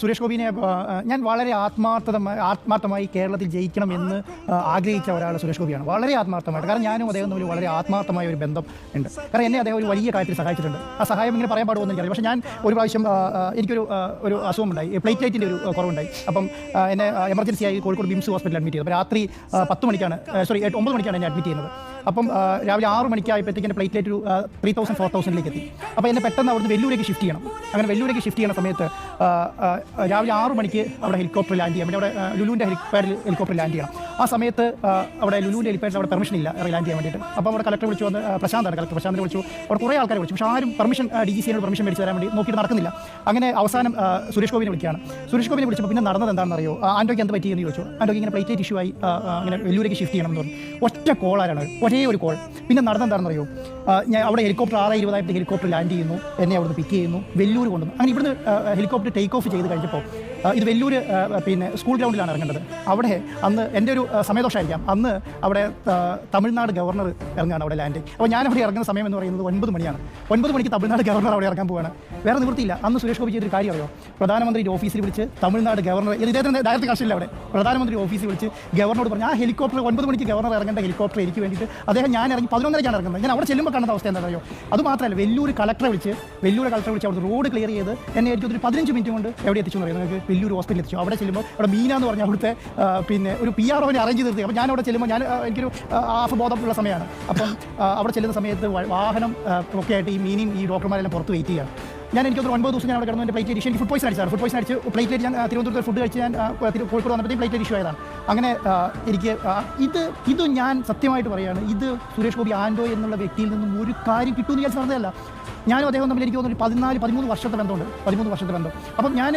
സുരേഷ് ഗോപിനെ ഞാൻ വളരെ ആത്മാർത്ഥമായി ആത്മാർത്ഥമായി കേരളത്തിൽ ജയിക്കണം എന്ന് ആഗ്രഹിച്ച ഒരാൾ സുരേഷ് ഗോപിയാണ്. വളരെ ആത്മാർത്ഥമായിട്ട്. കാരണം ഞാനും അദ്ദേഹം തമ്മിൽ വളരെ ആത്മാർത്ഥമായ ഒരു ബന്ധം ഉണ്ട്. കാരണം എന്നെ അദ്ദേഹം ഒരു വലിയ കാര്യത്തിൽ സഹായിച്ചിട്ടുണ്ട്. ആ സഹായം ഇങ്ങനെ പറയാൻ പാടുമെന്ന് എനിക്കറിയാം പക്ഷേ ഞാൻ ഒരു പ്രാവശ്യം എനിക്കൊരു ഒരു അസുഖമുണ്ടായി പ്ലേറ്റ്ലൈറ്റിന്റെ ഒരു കുറവുണ്ടായി. അപ്പം എന്നെ എമർജൻസി ആയി കോഴിക്കോട് ബിംസ് ഹോസ്പിറ്റലിൽ അഡ്മിറ്റ് ചെയ്തു. അപ്പോൾ രാത്രി പത്ത് മണിക്കാണ് സോറി ഒമ്പത് മണിക്കാണ് എന്നെ അഡ്മിറ്റ് ചെയ്യുന്നത്. അപ്പം രാവിലെ ആറ് മണിക്കായപ്പോഴത്തേക്ക് എന്റെ പ്ലേറ്റ്ലേറ്റ് ഒരു ത്രീ തൗസൻഡ് ഫോർ തൗസൻഡിലേക്ക് എത്തി. അപ്പോൾ എന്നെ പെട്ടെന്ന് അവിടുന്ന് വെല്ലൂരേക്ക് ഷിഫ്റ്റ് ചെയ്യണം. അങ്ങനെ വെല്ലൂരേക്ക് ഷിഫ്റ്റ് ചെയ്യുന്ന സമയത്ത് രാവിലെ ആറു മണിക്ക് അവിടെ ഹെലികോപ്റ്റർ ലാൻഡ് ചെയ്യാം പിന്നെ അവിടെ ലുലുവിന്റെ ഹെലിപ്പാഡിൽ ഹെലികോപ്റ്റർ ലാൻഡ് ചെയ്യണം. ആ സമയത്ത് അവിടെ ലുലുവിന്റെ ഹെലിപ്പാഡിൽ അവിടെ പെർമിഷൻ ഇല്ല ലാൻഡ് ചെയ്യാൻ വേണ്ടിയിട്ട്. അപ്പോൾ അവിടെ കളക്ടർ വിളിച്ചു വന്ന് പ്രശാന്താണ് കളക്ടർ പ്രശാന്തിനെ വിളിച്ചു. അവിടെ കുറേ ആൾക്കാരെ വിളിച്ചു. പക്ഷേ ആരും പെർമിഷൻ ഡി ജി സിയോട് പെർമിഷൻ മേടിച്ച് തരാൻ വേണ്ടി നോക്കിയിട്ട് നടക്കുന്നില്ല. അങ്ങനെ അവസാനം സുരേഷ് ഗോപിനെ വിളിക്കുകയാണ്. സുരേഷ് ഗോപിനെ വിളിച്ചപ്പോൾ പിന്നെ നടന്നത് എന്താണെന്ന് അറിയോ ആ, ആൻഡോയ്ക്ക് എന്ത് പറ്റിയെന്ന് ചോദിച്ചു. ആൻഡോയ്ക്ക് ഇങ്ങനെ പ്ലേറ്റ് ഇഷ്യൂ ആയി അങ്ങനെ വെല്ലൂരേക്ക് ഷിഫ്റ്റ് ചെയ്യണം എന്ന് പറഞ്ഞു. ഒറ്റ കോളാരാണ് ഒരേ ഒരു കോൾ പിന്നെ നടന്നെന്താണെന്ന് അറിയോ ഞാൻ അവിടെ ഹെലികോപ്റ്റർ ആറ് ഇരുപതായിട്ട് ഹെലികോപ്റ്റർ ലാൻഡ് ചെയ്യുന്നു. എന്നെ അവിടുന്ന് പിക്ക് ചെയ്യുന്നു. വെല്ലൂർ കൊണ്ടുവന്നു. അങ്ങനെ ഇവിടുന്ന് ആ, ടേക്ക് ഓഫ് ചെയ്ത് കഴിഞ്ഞപ്പോൾ ഇത് വലിയൂർ പിന്നെ സ്കൂൾ ഗ്രൗണ്ടിലാണ് ഇറങ്ങേണ്ടത്. അവിടെ അന്ന് എന്റെ ഒരു സമയദോഷമായിരിക്കാം. അന്ന് അവിടെ തമിഴ്നാട് ഗവർണർ ഇറങ്ങുകയാണ് അവിടെ ലാൻഡിങ് അപ്പോൾ ഞാൻ അവിടെ ഇറങ്ങുന്ന സമയം എന്ന് പറയുന്നത് ഒൻപത് മണിയാണ്. ഒൻപത് മണിക്ക് തമിഴ്നാട് ഗവർണർ അവിടെ ഇറങ്ങാൻ പോവാണ്. വേറെ നിവൃത്തിയില്ല. അന്ന് സുരേഷ് ഗോപി ചെയ്തൊരു കാര്യം അറിയോ? പ്രധാനമന്ത്രിയുടെ ഓഫീസിൽ വിളിച്ച് തമിഴ്നാട് ഗവർണർ ഇദ്ദേഹത്തിന്റെ ഡയറക്റ്റ് കണക്ഷനില്ല അവിടെ. പ്രധാനമന്ത്രി ഓഫീസിൽ വിളിച്ച് ഗവർണറോട് പറഞ്ഞു ആ ഹെലികോപ്റ്റർ ഒൻപത് മണിക്ക് ഗവർണർ ഇറങ്ങേണ്ട ഹെലികോപ്റ്റർ എനിക്ക് വേണ്ടിയിട്ട് അദ്ദേഹം ഞാൻ ഇറങ്ങി പതിനൊന്നരയ്ക്കാണ് ഇറങ്ങുന്നത്. ഞാൻ അവിടെ ചെല്ലുമ്പോൾ കാണുന്ന അവസ്ഥ എന്താണെന്ന് അറിയോ അത് മാത്രമല്ല വെല്ലൂർ കളക്ടറെ വിളിച്ച് വെല്ലൂർ കളക്ടറെ വിളിച്ച് അവിടെ റോഡ് ക്ലിയർ ചെയ്ത് എന്നെ ഒരു പതിനഞ്ച് മിനിറ്റ് കൊണ്ട് എവിടെ എത്തിച്ചു എന്ന് പറയുന്നത് നിങ്ങൾക്ക് വെല്ലൂർ ഹോസ്പിറ്റലിൽ എത്തിച്ചു. അവിടെ ചെല്ലുമ്പോൾ അവിടെ മീന എന്ന് പറഞ്ഞ അവിടുത്തെ പിന്നെ ഒരു പി ആർ ഒനെ അറേഞ്ച് ചെയ്ത് അപ്പോൾ ഞാൻ അവിടെ ചെല്ലുമ്പോൾ ഞാൻ എനിക്കൊരു ഹാഫ് ബോധമുള്ള സമയമാണ്. അപ്പം അവിടെ ചെല്ലുന്ന സമയത്ത് വാഹനം ഒക്കെ ആയിട്ട് ഈ മീനിയും ഈ ഡോക്ടർമാരെല്ലാം പുറത്ത് വെയിറ്റ് ചെയ്യുകയാണ്. ഞാൻ എനിക്ക് ഒരു ഒൻപത് ദിവസം ഞാൻ അവിടെ കിടന്നു. പ്ലേറ്റ് ഇഷ്യൂ എനിക്ക് ഫുഡ് പോയിസൺ അടിച്ചാണ് ഫുഡ് പോയിസൺ അടിച്ച് പ്ലേറ്റ് ഞാൻ തിരുവനന്തപുരത്ത് ഫുഡ് കഴിച്ച് ഞാൻ കോഴിക്കോട് വന്നപ്പോഴത്തേക്കും പ്ലേറ്റ് ഇഷ്യൂ ആയതാണ്. അങ്ങനെ എനിക്ക് ഇത് ഇത് ഞാൻ സത്യമായിട്ട് പറയുകയാണ് ഇത് സുരേഷ് ഗോപി ആൻഡോ എന്നുള്ള വ്യക്തിയിൽ നിന്നും ഒരു കാര്യം കിട്ടുമെന്ന് ഞാൻ നടന്നതല്ല ഞാനും അദ്ദേഹം തമ്മിൽ എനിക്ക് തോന്നുന്നു പതിനാല് പതിമൂന്ന് വർഷത്തെ ബന്ധമുണ്ട്. പതിമൂന്ന് വർഷത്തെ ബന്ധം. അപ്പം ഞാൻ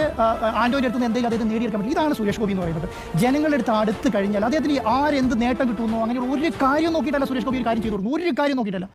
ആൻഡോയുടെ അടുത്ത് നിന്ന് എന്തെങ്കിലും അദ്ദേഹം നേടിയെടുക്കാൻ പറ്റും. ഇതാണ് സുരേഷ് ഗോപി എന്ന് പറയുന്നത്. ജനങ്ങളുടെ അടുത്ത് അടുത്ത് കഴിഞ്ഞാൽ അദ്ദേഹത്തിന് ആരെന്ത് നേട്ടം കിട്ടുമെന്നോ അങ്ങനെ ഒരു കാര്യം നോക്കിയിട്ടല്ല സുരേഷ് ഗോപി ഒരു കാര്യം ചെയ്തു ഒരു കാര്യം നോക്കിയിട്ടല്ല.